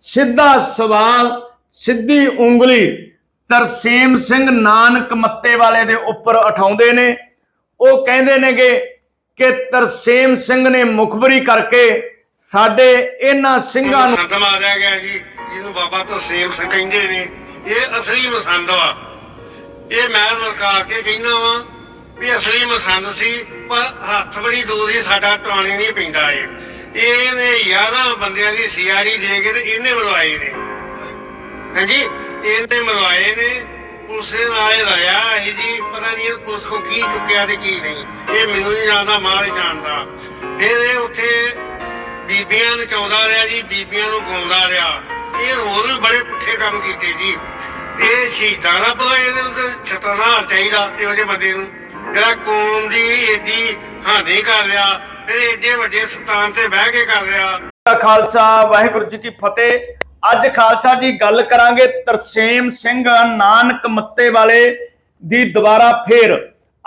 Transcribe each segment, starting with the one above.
ਸਿੱਧਾ ਸਵਾਲ, ਸਿੱਧੀ ਉਂਗਲੀ ਤਰਸੇਮ ਸਿੰਘ ਨਾਨਕ ਮੱਤੇ ਵਾਲੇ ਦੇ ਉੱਪਰ ਉਠਾਉਂਦੇ ਨੇ। ਉਹ ਕਹਿੰਦੇ ਨੇਗੇ ਕਿ ਤਰਸੇਮ ਸਿੰਘ ਨੇ ਮੁਖਬਰੀ ਕਰਕੇ ਸਾਡੇ ਇਹਨਾਂ ਸਿੰਘਾਂ ਨੂੰ ਮਸੰਦ ਮਾਰਿਆ ਗਿਆ ਜੀ, ਜਿਹਨੂੰ ਬਾਬਾ ਤਰਸੇਮ ਸਿੰਘ ਕਹਿੰਦੇ ਨੇ। ਇਹ ਅਸਲੀ ਮਸੰਦ ਵਾ। ਇਹ ਮੈਂ ਲਲਕਾਰ ਕੇ ਕਹਿੰਦਾ ਵਾਂ ਵੀ ਅਸਲੀ ਮਸੰਦ ਸੀ, ਪਰ ਹੱਥ ਬੜੀ ਦੂਰ ਸੀ ਸਾਡਾ ਟਾਣੇ ਨਹੀਂ ਪੈਂਦਾ ਇਹ। ਇਹਨੇ 11 ਬੰਦਿਆਂ ਦੀ ਸਿਆੜੀ ਦੇ ਕੇ ਤੇ ਇਹਨੇ ਮਰਵਾਏ ਨੇ। ਹਾਂਜੀ, ਇਹਨੇ ਮਰਵਾਏ ਨੇ, ਪੁਲਿਸ ਨਾਲ ਰਲਿਆ ਇਹ ਜੀ, ਪਤਾ ਨਹੀਂ ਇਹ ਪੁਲਿਸ ਕੋ ਕੀ ਚੁੱਕਿਆ ਤੇ ਕੀ ਨਹੀਂ। ਇਹ ਮੈਨੂੰ ਨਹੀਂ ਜਾਣਦਾ ਮਾਰ ਹੀ ਜਾਣਦਾ। ਫਿਰ ਇਹ ਉੱਥੇ ਬੀਬੀਆਂ ਨਚਾਉਂਦਾ ਰਿਹਾ ਜੀ, ਬੀਬੀਆਂ ਨੂੰ ਗਾਉਂਦਾ ਰਿਹਾ। ਇਹ ਹੋਰ ਵੀ ਬੜੇ ਪੁੱਠੇ ਕੰਮ ਕੀਤੇ ਜੀ। ਇਹ ਸ਼ਹੀਦਾਂ ਦਾ ਭਲਾ, ਇਹਦੇ ਉੱਤੇ ਛਤਨਾ ਚਾਹੀਦਾ ਇਹੋ ਜਿਹੇ ਬੰਦੇ ਨੂੰ। ਜਿਹੜਾ ਕੌਮ ਦੀ ਏਡੀ ਹਾਨੀ ਕਰ ਰਿਹਾ ਫਿਰ ਏਡੇ ਵੱਡੇ ਸਤਾਨ ਤੇ ਬਹਿ ਕੇ ਕਰ ਰਿਹਾ। ਖਾਲਸਾ, ਵਾਹਿਗੁਰੂ ਜੀ ਕੀ ਫਤਿਹ। ਅੱਜ ਖਾਲਸਾ ਜੀ ਗੱਲ ਕਰਾਂਗੇ ਤਰਸੇਮ ਸਿੰਘ ਨਾਨਕ ਮੱਤੇ ਵਾਲੇ ਦੀ ਦੁਬਾਰਾ ਫੇਰ।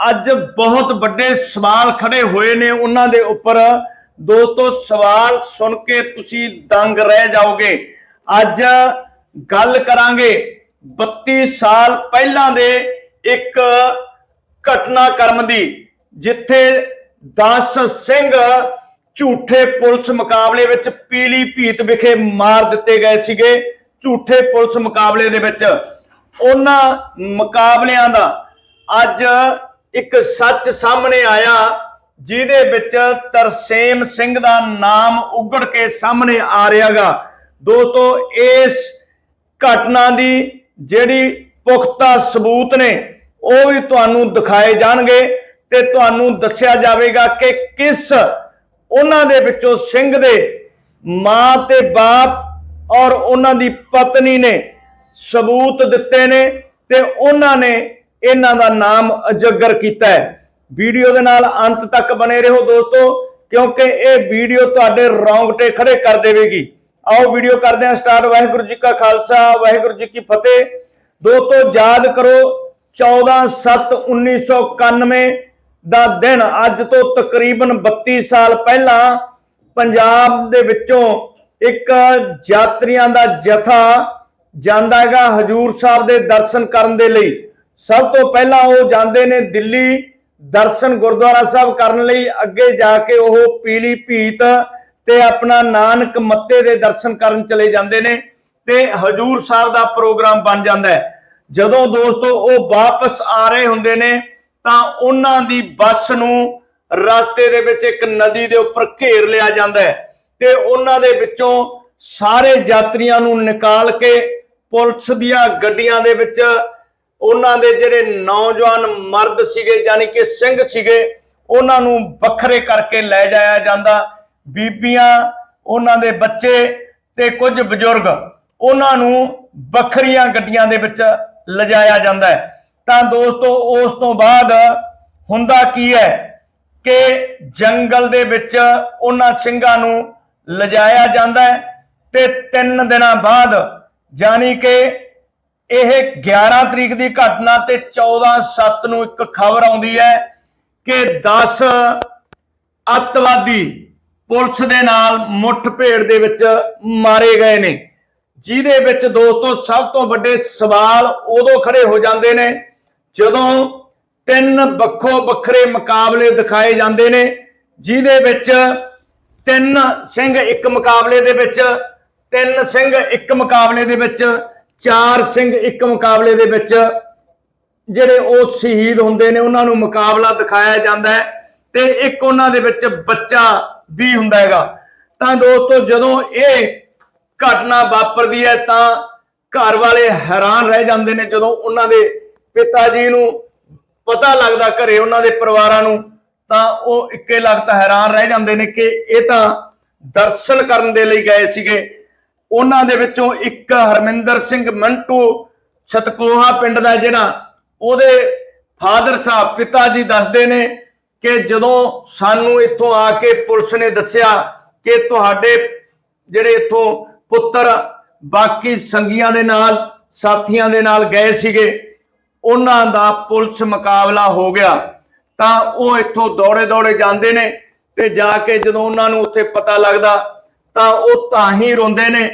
ਅੱਜ ਬਹੁਤ ਵੱਡੇ ਸਵਾਲ ਖੜੇ ਹੋਏ ਨੇ ਉਹਨਾਂ ਦੇ ਉੱਪਰ। ਦੋਸਤੋ, ਸਵਾਲ ਸੁਣ ਕੇ ਤੁਸੀਂ ਦੰਗ ਰਹਿ ਜਾਓਗੇ। ਅੱਜ ਗੱਲ ਕਰਾਂਗੇ 32 ਸਾਲ ਪਹਿਲਾਂ ਦੇ ਇੱਕ ਘਟਨਾਕ੍ਰਮ ਦੀ, ਜਿੱਥੇ 10 ਸਿੰਘ ਝੂਠੇ ਪੁਲਿਸ ਮੁਕਾਬਲੇ ਵਿੱਚ ਪੀਲੀ ਭੀਤ ਵਿਖੇ ਮਾਰ ਦਿੱਤੇ ਗਏ ਸੀਗੇ। ਝੂਠੇ ਪੁਲਿਸ ਮੁਕਾਬਲੇ ਦੇ ਵਿੱਚ ਉਹਨਾਂ ਮੁਕਾਬਲਿਆਂ ਦਾ ਅੱਜ ਇੱਕ ਸੱਚ ਸਾਹਮਣੇ ਆਇਆ, ਜਿਹਦੇ ਵਿੱਚ ਤਰਸੇਮ ਸਿੰਘ ਦਾ ਨਾਮ ਉਗੜ ਕੇ ਸਾਹਮਣੇ ਆ ਰਿਹਾਗਾ। ਦੋਸਤੋ, ਇਸ ਘਟਨਾ ਦੀ ਜਿਹੜੀ ਪੁਖਤਾ ਸਬੂਤ ਨੇ, ਉਹ ਵੀ ਤੁਹਾਨੂੰ ਦਿਖਾਏ ਜਾਣਗੇ। ਤੇ ਤੁਹਾਨੂੰ ਦੱਸਿਆ ਜਾਵੇਗਾ ਕਿ ਕਿਸ ਉਹਨਾਂ ਦੇ ਵਿੱਚੋਂ ਸਿੰਘ ਦੇ ਮਾਂ ਤੇ ਬਾਪ ਔਰ ਉਹਨਾਂ ਦੀ ਪਤਨੀ ਨੇ ਸਬੂਤ ਦਿੱਤੇ ਨੇ ਤੇ ਉਹਨਾਂ ਨੇ ਇਹਨਾਂ ਦਾ ਨਾਮ ਅਜਗਰ ਕੀਤਾ ਹੈ। ਵੀਡੀਓ ਦੇ ਨਾਲ ਅੰਤ ਤੱਕ ਬਨੇ ਰਹੋ ਦੋਸਤੋ, ਕਿਉਂਕਿ ਇਹ ਵੀਡੀਓ ਤੁਹਾਡੇ ਰੌਂਗਟੇ ਖੜੇ ਕਰ ਦੇਵੇਗੀ। ਆਓ ਵੀਡੀਓ ਕਰਦੇ ਹਾਂ ਸਟਾਰਟ। ਵਾਹਿਗੁਰੂ ਜੀ ਕਾ ਖਾਲਸਾ, ਵਾਹਿਗੁਰੂ ਜੀ ਕੀ ਫਤਿਹ। ਦੋਸਤੋ, ਯਾਦ ਕਰੋ 14/7/1991 ਦਾ ਦਿਨ ਅੱਜ ਤੋਂ ਤਕਰੀਬਨ 32 ਸਾਲ ਪਹਿਲਾਂ ਪੰਜਾਬ ਦੇ ਵਿੱਚੋਂ ਇੱਕ ਯਾਤਰੀਆਂ ਦਾ ਜਥਾ ਜਾਂਦਾ ਹੈਗਾ ਹਜੂਰ ਸਾਹਿਬ ਦੇ ਦਰਸ਼ਨ ਕਰਨ ਦੇ ਲਈ। ਸਭ ਤੋਂ ਪਹਿਲਾਂ ਉਹ ਜਾਂਦੇ ਨੇ ਦਿੱਲੀ ਦਰਸ਼ਨ ਗੁਰਦੁਆਰਾ ਸਾਹਿਬ ਕਰਨ ਲਈ। ਅੱਗੇ ਜਾ ਕੇ ਉਹ ਪੀਲੀ ਭੀਤ ਤੇ ਆਪਣਾ ਨਾਨਕ ਮੱਤੇ ਦੇ ਦਰਸ਼ਨ ਕਰਨ ਚਲੇ ਜਾਂਦੇ ਨੇ ਤੇ ਹਜੂਰ ਸਾਹਿਬ ਦਾ ਪ੍ਰੋਗਰਾਮ ਬਣ ਜਾਂਦਾ ਹੈ। ਜਦੋਂ ਦੋਸਤੋ ਉਹ ਵਾਪਸ ਆ ਰਹੇ ਹੁੰਦੇ ਨੇ ਤਾਂ ਉਹਨਾਂ ਦੀ ਬੱਸ ਨੂੰ ਰਸਤੇ ਦੇ ਵਿੱਚ ਇੱਕ ਨਦੀ ਦੇ ਉੱਪਰ ਘੇਰ ਲਿਆ ਜਾਂਦਾ ਹੈ ਤੇ ਉਹਨਾਂ ਦੇ ਵਿੱਚੋਂ ਸਾਰੇ ਯਾਤਰੀਆਂ ਨੂੰ ਨਿਕਾਲ ਕੇ ਪੁਲਿਸ ਦੀਆਂ ਗੱਡੀਆਂ ਦੇ ਵਿੱਚ ਉਹਨਾਂ ਦੇ ਜਿਹੜੇ ਨੌਜਵਾਨ ਮਰਦ ਸੀਗੇ, ਯਾਨੀ ਕਿ ਸਿੰਘ ਸੀਗੇ, ਉਹਨਾਂ ਨੂੰ ਵੱਖਰੇ ਕਰਕੇ ਲੈ ਜਾਇਆ ਜਾਂਦਾ। ਬੀਬੀਆਂ, ਉਹਨਾਂ ਦੇ ਬੱਚੇ ਤੇ ਕੁਝ ਬਜ਼ੁਰਗ ਉਹਨਾਂ ਨੂੰ ਵੱਖਰੀਆਂ ਗੱਡੀਆਂ ਦੇ ਵਿੱਚ ਲਿਜਾਇਆ ਜਾਂਦਾ ਹੈ। ਤਾਂ ਦੋਸਤੋ, ਉਸ ਤੋਂ ਬਾਅਦ ਹੁੰਦਾ ਕੀ ਹੈ ਕਿ ਜੰਗਲ ਦੇ ਵਿੱਚ ਉਹਨਾਂ ਸਿੰਘਾਂ ਨੂੰ ਲਿਜਾਇਆ ਜਾਂਦਾ ਹੈ ਤੇ 3 ਦਿਨਾਂ ਬਾਅਦ ਜਾਨੀ ਕਿ ਇਹ 11 ਤਰੀਕ ਦੀ ਘਟਨਾ ਤੇ 14 7 ਨੂੰ ਇੱਕ ਖਬਰ ਆਉਂਦੀ ਹੈ ਕਿ 10 ਅੱਤਵਾਦੀ ਪੁਲਿਸ ਦੇ ਨਾਲ ਮੁੱਠਭੇੜ ਦੇ ਵਿੱਚ ਮਾਰੇ ਗਏ ਨੇ। ਜਿਹਦੇ ਵਿੱਚ ਦੋਸਤੋ ਸਭ ਤੋਂ ਵੱਡੇ ਸਵਾਲ ਉਦੋਂ ਖੜੇ ਹੋ ਜਾਂਦੇ ਨੇ ਜਦੋਂ ਤਿੰਨ ਵੱਖੋ ਵੱਖਰੇ ਮੁਕਾਬਲੇ ਦਿਖਾਏ ਜਾਂਦੇ ਨੇ, ਜਿਹਦੇ ਵਿੱਚ ਤਿੰਨ ਸਿੰਘ ਇੱਕ ਮੁਕਾਬਲੇ ਦੇ ਵਿੱਚ, ਤਿੰਨ ਸਿੰਘ ਇੱਕ ਮੁਕਾਬਲੇ ਦੇ ਵਿੱਚ, ਚਾਰ ਸਿੰਘ ਇੱਕ ਮੁਕਾਬਲੇ ਦੇ ਵਿੱਚ, ਜਿਹੜੇ ਉਹ ਸ਼ਹੀਦ ਹੁੰਦੇ ਨੇ, ਉਹਨਾਂ ਨੂੰ ਮੁਕਾਬਲਾ ਦਿਖਾਇਆ ਜਾਂਦਾ ਹੈ ਤੇ ਇੱਕ ਉਹਨਾਂ ਦੇ ਵਿੱਚ ਬੱਚਾ ਵੀ ਹੁੰਦਾ ਹੈਗਾ। ਤਾਂ ਦੋਸਤੋ, ਜਦੋਂ ਇਹ ਘਟਨਾ ਵਾਪਰਦੀ ਹੈ ਤਾਂ ਘਰ ਵਾਲੇ ਹੈਰਾਨ ਰਹਿ ਜਾਂਦੇ ਨੇ ਜਦੋਂ ਉਹਨਾਂ ਦੇ ਪਿਤਾ ਜੀ ਨੂੰ ਪਤਾ ਲੱਗਦਾ ਘਰੇ ਉਹਨਾਂ ਦੇ ਪਰਿਵਾਰਾਂ ਨੂੰ, ਤਾਂ ਉਹ ਇੱਕੇ ਲਗਤ ਹੈਰਾਨ ਰਹਿ ਜਾਂਦੇ ਨੇ ਕਿ ਇਹ ਤਾਂ ਦਰਸ਼ਨ ਕਰਨ ਦੇ ਲਈ ਗਏ ਸੀਗੇ। ਉਹਨਾਂ ਦੇ ਵਿੱਚੋਂ ਇੱਕ ਹਰਮਿੰਦਰ ਸਿੰਘ ਮੰਟੂ ਸਤਕੋਹਾ ਪਿੰਡ ਦਾ ਜਿਹੜਾ ਉਹਦੇ ਫਾਦਰ ਸਾਹਿਬ, ਪਿਤਾ ਜੀ ਦੱਸਦੇ ਨੇ ਕਿ ਜਦੋਂ ਸਾਨੂੰ ਇੱਥੋਂ ਆ ਕੇ ਪੁਲਿਸ ਨੇ ਦੱਸਿਆ ਕਿ ਤੁਹਾਡੇ ਜਿਹੜੇ ਇੱਥੋਂ ਪੁੱਤਰ ਬਾਕੀ ਸੰਗੀਆਂ ਦੇ ਨਾਲ, ਸਾਥੀਆਂ ਦੇ ਨਾਲ ਗਏ ਸੀਗੇ ਉਹਨਾਂ ਦਾ ਪੁਲਿਸ ਮੁਕਾਬਲਾ ਹੋ ਗਿਆ। ਤਾਂ ਉਹ ਇੱਥੋਂ ਦੌੜੇ ਦੌੜੇ ਜਾਂਦੇ ਨੇ ਤੇ ਜਾ ਕੇ ਜਦੋਂ ਉਹਨਾਂ ਨੂੰ ਉੱਥੇ ਪਤਾ ਲੱਗਦਾ, ਤਾਂ ਉਹ ਤਾਂ ਹੀ ਰੋਂਦੇ ਨੇ।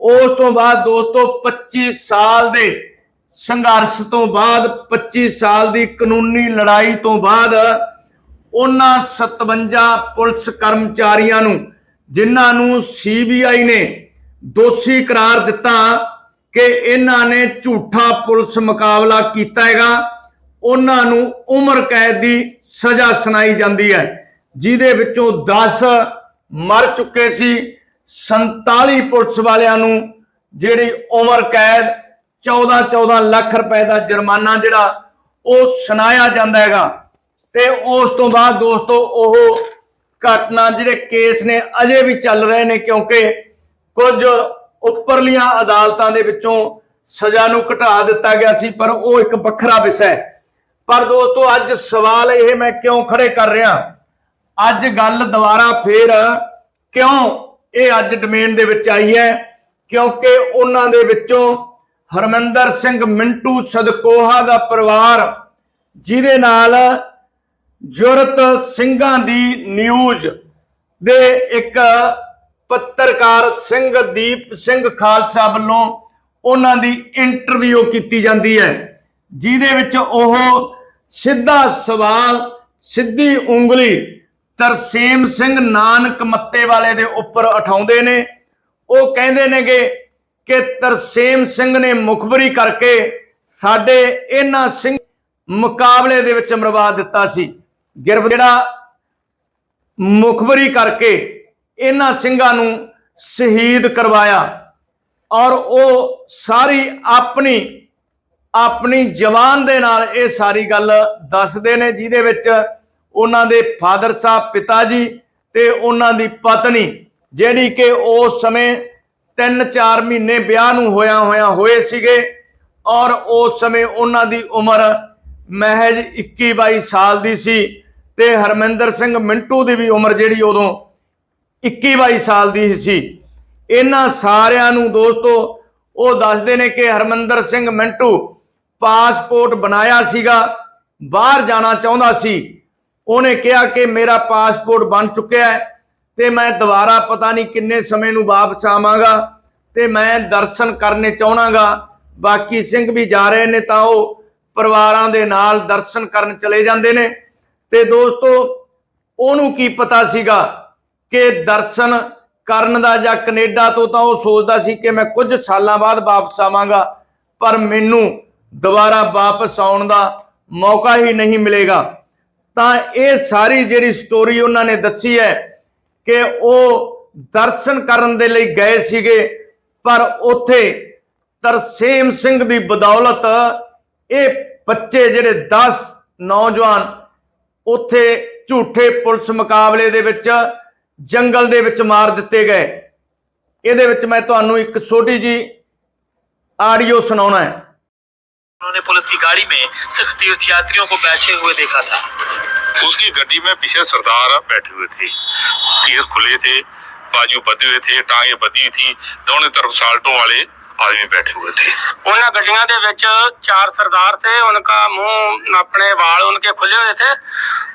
ਉਸ ਤੋਂ ਬਾਅਦ ਦੋਸਤੋ 25 ਸਾਲ ਦੇ ਸੰਘਰਸ਼ ਤੋਂ ਬਾਅਦ 25 ਸਾਲ ਦੀ ਕਾਨੂੰਨੀ ਲੜਾਈ ਤੋਂ ਬਾਅਦ ਉਹਨਾਂ 57 ਪੁਲਿਸ ਕਰਮਚਾਰੀਆਂ ਨੂੰ, ਜਿਨ੍ਹਾਂ ਨੂੰ ਸੀਬੀਆਈ ਨੇ ਦੋਸ਼ੀ ਕਰਾਰ ਦਿੱਤਾ ਕਿ ਇਹਨਾਂ ਨੇ ਝੂਠਾ ਪੁਲਿਸ ਮੁਕਾਬਲਾ ਕੀਤਾ ਹੈਗਾ। ਉਹਨਾਂ ਨੂੰ ਉਮਰ ਕੈਦ ਦੀ ਸਜ਼ਾ ਸੁਣਾਈ ਜਾਂਦੀ ਹੈ। ਜਿਹਦੇ ਵਿੱਚੋਂ 10 ਮਰ ਚੁੱਕੇ ਸੀ। 47 ਪੁਲਿਸ ਵਾਲਿਆਂ ਨੂੰ ਜਿਹੜੀ ਉਮਰ ਕੈਦ 14 14 ਲੱਖ ਰੁਪਏ ਦਾ ਜੁਰਮਾਨਾ ਜਿਹੜਾ ਉਹ ਸੁਣਾਇਆ ਜਾਂਦਾ ਹੈਗਾ। ਤੇ ਉਸ ਤੋਂ ਬਾਅਦ ਦੋਸਤੋ, ਉਹ ਘਟਨਾ ਜਿਹੜੇ ਕੇਸ ਨੇ ਅਜੇ ਵੀ ਚੱਲ ਰਹੇ ਨੇ ਕਿਉਂਕਿ ਕੁਝ ਉੱਪਰਲੀਆਂ ਅਦਾਲਤਾਂ ਦੇ ਵਿੱਚੋਂ ਸਜ਼ਾ ਨੂੰ ਘਟਾ ਦਿੱਤਾ ਗਿਆ ਸੀ, ਪਰ ਉਹ ਇੱਕ ਵੱਖਰਾ ਵਿਸ਼ਾ ਹੈ। ਪਰ ਦੋਸਤੋ, ਅੱਜ ਸਵਾਲ ਇਹ ਮੈਂ ਕਿਉਂ ਖੜੇ ਕਰ ਰਿਹਾ? ਅੱਜ ਗੱਲ ਦੁਬਾਰਾ ਫੇਰ ਕਿਉਂ ਇਹ ਅੱਜ ਡੋਮੇਨ ਦੇ ਵਿੱਚ ਆਈ ਹੈ? ਕਿਉਂਕਿ ਉਹਨਾਂ ਦੇ ਵਿੱਚੋਂ ਹਰਮਿੰਦਰ ਸਿੰਘ ਮਿੰਟੂ ਸਦਕੋਹਾ ਦਾ ਪਰਿਵਾਰ, ਜਿਹਦੇ ਨਾਲ ਜੁਰਤ ਸਿੰਘਾਂ ਦੀ ਨਿਊਜ਼ ਦੇ ਇੱਕ ਪੱਤਰਕਾਰ ਸਿੰਘ ਦੀਪ ਸਿੰਘ ਖਾਲਸਾ ਵੱਲੋਂ ਉਹਨਾਂ ਦੀ ਇੰਟਰਵਿਊ ਕੀਤੀ ਜਾਂਦੀ ਹੈ, ਜਿਹਦੇ ਵਿੱਚ ਉਹ ਸਿੱਧਾ ਸਵਾਲ, ਸਿੱਧੀ ਉਂਗਲੀ ਤਰਸੇਮ ਸਿੰਘ ਨਾਨਕ ਮੱਤੇ ਵਾਲੇ ਦੇ ਉੱਪਰ ਉਠਾਉਂਦੇ ਨੇ। ਉਹ ਕਹਿੰਦੇ ਨੇਗੇ ਕਿ ਤਰਸੇਮ ਸਿੰਘ ਨੇ ਮੁਖਬਰੀ ਕਰਕੇ ਸਾਡੇ ਇਹਨਾਂ ਸਿੰਘ ਮੁਕਾਬਲੇ ਦੇ ਵਿੱਚ ਮਰਵਾ ਦਿੱਤਾ ਸੀ। ਗਿਰਫ ਜਿਹੜਾ ਮੁਖਬਰੀ ਕਰਕੇ ਇਹਨਾਂ ਸਿੰਘਾਂ ਨੂੰ ਸ਼ਹੀਦ ਕਰਵਾਇਆ ਔਰ ਉਹ ਸਾਰੀ ਆਪਣੀ ਆਪਣੀ ਜਵਾਨ ਦੇ ਨਾਲ ਇਹ ਸਾਰੀ ਗੱਲ ਦੱਸਦੇ ਨੇ, ਜਿਹਦੇ ਵਿੱਚ ਉਹਨਾਂ ਦੇ ਫਾਦਰ ਸਾਹਿਬ, ਪਿਤਾ ਜੀ ਤੇ ਉਹਨਾਂ ਦੀ ਪਤਨੀ, ਜਿਹੜੀ ਕਿ ਉਸ ਸਮੇਂ 3-4 ਮਹੀਨੇ ਵਿਆਹ ਨੂੰ ਹੋਇਆ ਹੋਇਆ ਹੋਏ ਸੀਗੇ ਔਰ ਉਸ ਸਮੇਂ ਉਹਨਾਂ ਦੀ ਉਮਰ ਮਹਿਜ 21-22 ਸਾਲ ਦੀ ਸੀ ਤੇ ਹਰਮਿੰਦਰ ਸਿੰਘ ਮਿੰਟੂ ਦੀ ਵੀ ਉਮਰ ਜਿਹੜੀ ਉਦੋਂ 21-22 ਸਾਲ ਦੀ ਸੀ। ਇਹਨਾਂ ਸਾਰਿਆਂ ਨੂੰ ਦੋਸਤੋ, ਉਹ ਦੱਸਦੇ ਨੇ ਕਿ ਹਰਮਿੰਦਰ ਸਿੰਘ ਮਿੰਟੂ ਪਾਸਪੋਰਟ ਬਣਾਇਆ ਸੀਗਾ, ਬਾਹਰ ਜਾਣਾ ਚਾਹੁੰਦਾ ਸੀ। ਉਹਨੇ ਕਿਹਾ ਕਿ ਮੇਰਾ ਪਾਸਪੋਰਟ ਬਣ ਚੁੱਕਿਆ ਹੈ ਤੇ ਮੈਂ ਦੁਬਾਰਾ ਪਤਾ ਨਹੀਂ ਕਿੰਨੇ ਸਮੇਂ ਨੂੰ ਵਾਪਸ ਆਵਾਂਗਾ ਤੇ ਮੈਂ ਦਰਸ਼ਨ ਕਰਨੇ ਚਾਹਣਾਗਾ ਬਾਕੀ ਸਿੰਘ ਵੀ ਜਾ ਰਹੇ ਨੇ ਤਾਂ ਉਹ ਪਰਿਵਾਰਾਂ ਦੇ ਨਾਲ ਦਰਸ਼ਨ ਕਰਨ ਚਲੇ ਜਾਂਦੇ ਨੇ। ਤੇ ਦੋਸਤੋ, ਉਹਨੂੰ ਕੀ ਪਤਾ ਸੀਗਾ ਕਿ ਦਰਸ਼ਨ ਕਰਨ ਦਾ ਜਾਂ ਕੈਨੇਡਾ ਤੋਂ ਤਾਂ ਉਹ ਸੋਚਦਾ ਸੀ ਕਿ ਮੈਂ ਕੁਝ ਸਾਲਾਂ ਬਾਅਦ ਵਾਪਸ ਆਵਾਂਗਾ, ਪਰ ਮੈਨੂੰ ਦੁਬਾਰਾ ਵਾਪਸ ਆਉਣ ਦਾ ਮੌਕਾ ਹੀ ਨਹੀਂ ਮਿਲੇਗਾ। ਤਾਂ ਇਹ ਸਾਰੀ ਜਿਹੜੀ ਸਟੋਰੀ ਉਹਨਾਂ ਨੇ ਦੱਸੀ ਹੈ ਕਿ ਉਹ ਦਰਸ਼ਨ ਕਰਨ ਦੇ ਲਈ ਗਏ ਸੀਗੇ, ਪਰ ਉੱਥੇ ਤਰਸੇਮ ਸਿੰਘ ਦੀ ਬਦੌਲਤ ਇਹ ਬੱਚੇ ਜਿਹੜੇ 10 ਨੌਜਵਾਨ ਉੱਥੇ ਝੂਠੇ ਪੁਲਿਸ ਮੁਕਾਬਲੇ ਦੇ ਵਿੱਚ ਜੰਗਲ ਦੇ ਵਿੱਚ ਮਾਰ ਦਿੱਤੇ ਗਏ ਇਹਦੇ ਵਿੱਚ ਮੈਂ ਤੁਹਾਨੂੰ ਇੱਕ ਛੋਟੀ ਜੀ ਆਡੀਓ ਸੁਣਾਉਣਾ ਹੈ उन्होंने पुलिस की गाड़ी में सिख तीर्थयात्रियों को बैठे हुए देखा था उसकी गड्डी में पीछे सरदार बैठे हुए थे केस खुले थे बाजू बंधे हुए थे टांगे बंधी हुई थी दोनों तरफ साल्टों वाले आदमी बैठे हुए थे ਉਹਨਾਂ ਗੱਡੀਆਂ ਦੇ ਵਿੱਚ ਚਾਰ ਸਰਦਾਰ थे उनका मुंह अपने वाल उनके खुले हुए थे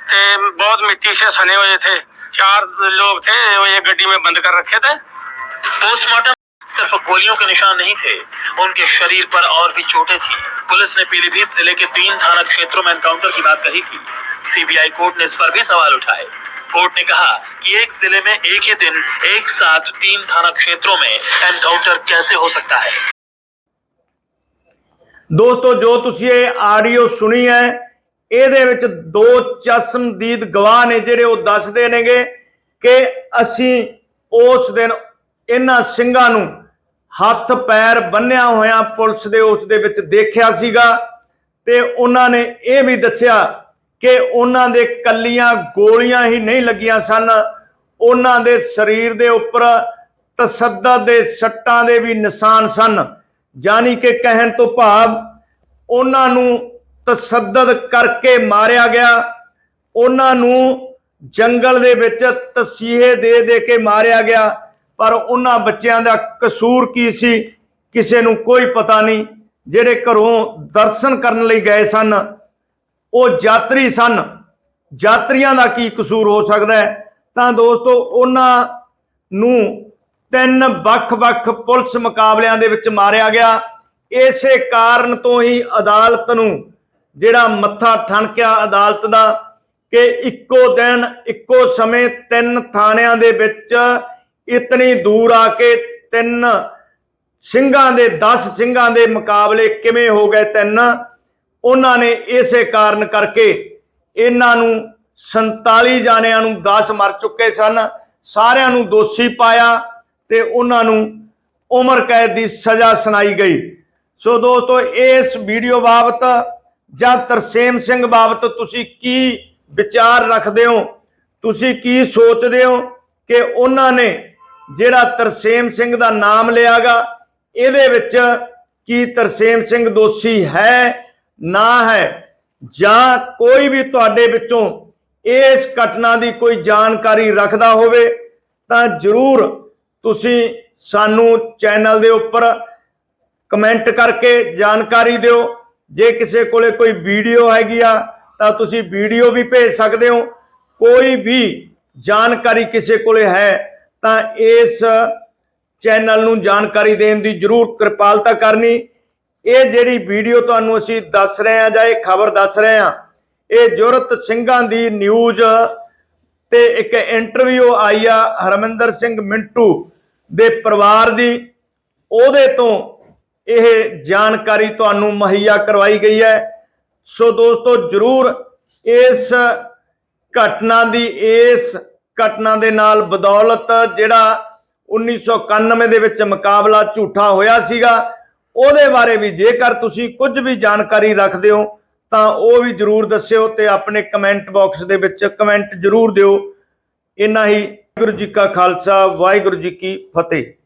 ते बहुत मिट्टी से सने हुए थे चार लोग थे वो ये गड्डी में बंद कर रखे थे। पोस्टमार्टम सिर्फ़ गोलियों के निशान नहीं थे उनके शरीर पर और भी चोटें थी। पुलिस ने पीलीभीत ज़िले के तीन थाना क्षेत्रों में एनकाउंटर की बात कही थी। सीबीआई कोर्ट ने इस पर भी सवाल उठाए। कोर्ट ने कहा कि एक ज़िले में एक ही दिन एक साथ तीन थाना क्षेत्रों में एनकाउंटर कैसे हो सकता है? दोस्तों जो तुम ये ऑडियो सुनी है ਇਹਦੇ ਵਿੱਚ ਦੋ ਚਸ਼ਮਦੀਦ ਗਵਾਹ ਨੇ ਜਿਹੜੇ ਉਹ ਦੱਸਦੇ ਨੇਗੇ ਕਿ ਅਸੀਂ ਉਸ ਦਿਨ ਇਹਨਾਂ ਸਿੰਘਾਂ ਨੂੰ ਹੱਥ ਪੈਰ ਬੰਨਿਆ ਹੋਇਆ ਪੁਲਿਸ ਦੇ ਉਸ ਦੇ ਵਿੱਚ ਦੇਖਿਆ ਸੀਗਾ ਤੇ ਉਹਨਾਂ ਨੇ ਇਹ ਵੀ ਦੱਸਿਆ ਕਿ ਉਹਨਾਂ ਦੇ ਕੱਲੀਆਂ ਗੋਲੀਆਂ ਹੀ ਨਹੀਂ ਲੱਗੀਆਂ ਸਨ। ਉਹਨਾਂ ਦੇ ਸਰੀਰ ਦੇ ਉੱਪਰ ਤਸੱਦਦ ਦੇ ਸੱਟਾਂ ਦੇ ਵੀ ਨਿਸ਼ਾਨ ਸਨ। ਜਾਨੀ ਕਿ ਕਹਿਣ ਤੋਂ ਭਾਵ ਉਹਨਾਂ ਨੂੰ ਤਸੱਦਦ ਕਰਕੇ ਮਾਰਿਆ ਗਿਆ। ਉਹਨਾਂ ਨੂੰ ਜੰਗਲ ਦੇ ਵਿੱਚ ਤਸੀਹੇ ਦੇ ਦੇ ਕੇ ਮਾਰਿਆ ਗਿਆ। ਪਰ ਉਹਨਾਂ ਬੱਚਿਆਂ ਦਾ ਕਸੂਰ ਕੀ ਸੀ, ਕਿਸੇ ਨੂੰ ਕੋਈ ਪਤਾ ਨਹੀਂ। ਜਿਹੜੇ ਘਰੋਂ ਦਰਸ਼ਨ ਕਰਨ ਲਈ ਗਏ ਸਨ, ਉਹ ਯਾਤਰੀ ਸਨ। ਯਾਤਰੀਆਂ ਦਾ ਕੀ ਕਸੂਰ ਹੋ ਸਕਦਾ ਹੈ? ਤਾਂ ਦੋਸਤੋ, ਉਹਨਾਂ ਨੂੰ ਤਿੰਨ ਵੱਖ-ਵੱਖ ਪੁਲਿਸ ਮੁਕਾਬਲਿਆਂ ਦੇ ਵਿੱਚ ਮਾਰਿਆ ਗਿਆ। ਇਸੇ ਕਾਰਨ ਤੋਂ ਹੀ ਅਦਾਲਤ ਨੂੰ ਜਿਹੜਾ ਮੱਥਾ ਠਣਕਿਆ ਅਦਾਲਤ ਦਾ ਕਿ ਇੱਕੋ ਦਿਨ, ਇੱਕੋ ਸਮੇਂ ਤਿੰਨ ਥਾਣਿਆਂ ਦੇ ਵਿੱਚ ਇਤਨੀ ਦੂਰ ਆ ਕੇ ਤਿੰਨ ਸਿੰਘਾਂ ਦੇ 10 ਸਿੰਘਾਂ ਦੇ ਮੁਕਾਬਲੇ ਕਿਵੇਂ ਹੋ ਗਏ ਤਿੰਨ? ਉਹਨਾਂ ਨੇ ਇਸੇ ਕਾਰਨ ਕਰਕੇ ਇਹਨਾਂ ਨੂੰ 47 ਜਾਣਿਆਂ ਨੂੰ 10 ਮਰ ਚੁੱਕੇ ਸਨ, ਸਾਰਿਆਂ ਨੂੰ ਦੋਸ਼ੀ ਪਾਇਆ ਤੇ ਉਹਨਾਂ ਨੂੰ ਉਮਰ ਕੈਦ ਦੀ ਸਜ਼ਾ ਸੁਣਾਈ ਗਈ। ਸੋ ਦੋਸਤੋ, ਇਸ ਵੀਡੀਓ ਬਾਬਤ ਜਾਂ ਤਰਸੇਮ ਸਿੰਘ ਬਾਬਤ ਤੁਸੀਂ ਕੀ ਵਿਚਾਰ ਰੱਖਦੇ ਹੋ? ਤੁਸੀਂ ਕੀ ਸੋਚਦੇ ਹੋ ਕਿ ਉਹਨਾਂ ਨੇ ਜਿਹੜਾ ਤਰਸੇਮ ਸਿੰਘ ਦਾ ਨਾਮ ਲਿਆਗਾ, ਇਹਦੇ ਵਿੱਚ ਕੀ ਤਰਸੇਮ ਸਿੰਘ ਦੋਸ਼ੀ ਹੈ, ਨਾ ਹੈ? ਜਾਂ ਕੋਈ ਵੀ ਤੁਹਾਡੇ ਵਿੱਚੋਂ ਇਸ ਘਟਨਾ ਦੀ ਕੋਈ ਜਾਣਕਾਰੀ ਰੱਖਦਾ ਹੋਵੇ, ਤਾਂ ਜਰੂਰ ਤੁਸੀਂ ਸਾਨੂੰ ਚੈਨਲ ਦੇ ਉੱਪਰ ਕਮੈਂਟ ਕਰਕੇ ਜਾਣਕਾਰੀ ਦਿਓ। ਜੇ ਕਿਸੇ ਕੋਲੇ ਕੋਈ ਵੀਡੀਓ ਹੈਗੀ ਆ, ਤਾਂ ਤੁਸੀਂ ਵੀਡੀਓ ਵੀ ਭੇਜ ਸਕਦੇ ਹੋ। ਕੋਈ ਵੀ ਜਾਣਕਾਰੀ ਕਿਸੇ ਕੋਲੇ ਹੈ, ਤਾਂ ਇਸ ਚੈਨਲ ਨੂੰ ਜਾਣਕਾਰੀ ਦੇਣ ਦੀ ਜਰੂਰ ਕਿਰਪਾਲਤਾ ਕਰਨੀ। ਇਹ ਜਿਹੜੀ ਵੀਡੀਓ ਤੁਹਾਨੂੰ ਅਸੀਂ ਦੱਸ ਰਹੇ ਹਾਂ ਜਾਂ ਇਹ ਖਬਰ ਦੱਸ ਰਹੇ ਹਾਂ, ਇਹ ਜੁਰਤ ਸਿੰਘਾਂ ਦੀ ਨਿਊਜ਼ ਤੇ ਇੱਕ ਇੰਟਰਵਿਊ ਆਈ ਆ ਹਰਮਿੰਦਰ ਸਿੰਘ ਮਿੰਟੂ ਦੇ ਪਰਿਵਾਰ ਦੀ। ਉਹਦੇ ਤੋਂ ਇਹ ਜਾਣਕਾਰੀ ਤੁਹਾਨੂੰ ਮੁਹੱਈਆ ਕਰਵਾਈ ਗਈ ਹੈ। ਸੋ ਦੋਸਤੋ, ਜਰੂਰ ਇਸ ਘਟਨਾ ਦੀ, ਇਸ ਘਟਨਾ ਦੇ ਨਾਲ ਬਦੌਲਤ ਜਿਹੜਾ 1991 ਦੇ ਵਿੱਚ ਮੁਕਾਬਲਾ ਝੂਠਾ ਹੋਇਆ ਸੀਗਾ, ਉਹਦੇ ਬਾਰੇ ਵੀ ਜੇਕਰ ਤੁਸੀਂ ਕੁਝ ਵੀ ਜਾਣਕਾਰੀ ਰੱਖਦੇ ਹੋ, ਤਾਂ ਉਹ ਵੀ ਜਰੂਰ ਦੱਸਿਓ ਤੇ ਆਪਣੇ ਕਮੈਂਟ ਬਾਕਸ ਦੇ ਵਿੱਚ ਕਮੈਂਟ ਜਰੂਰ ਦਿਓ। ਇੰਨਾ ਹੀ। ਵਾਹਿਗੁਰੂ ਜੀ ਕਾ ਖਾਲਸਾ, ਵਾਹਿਗੁਰੂ ਜੀ ਕੀ ਫਤਿਹ।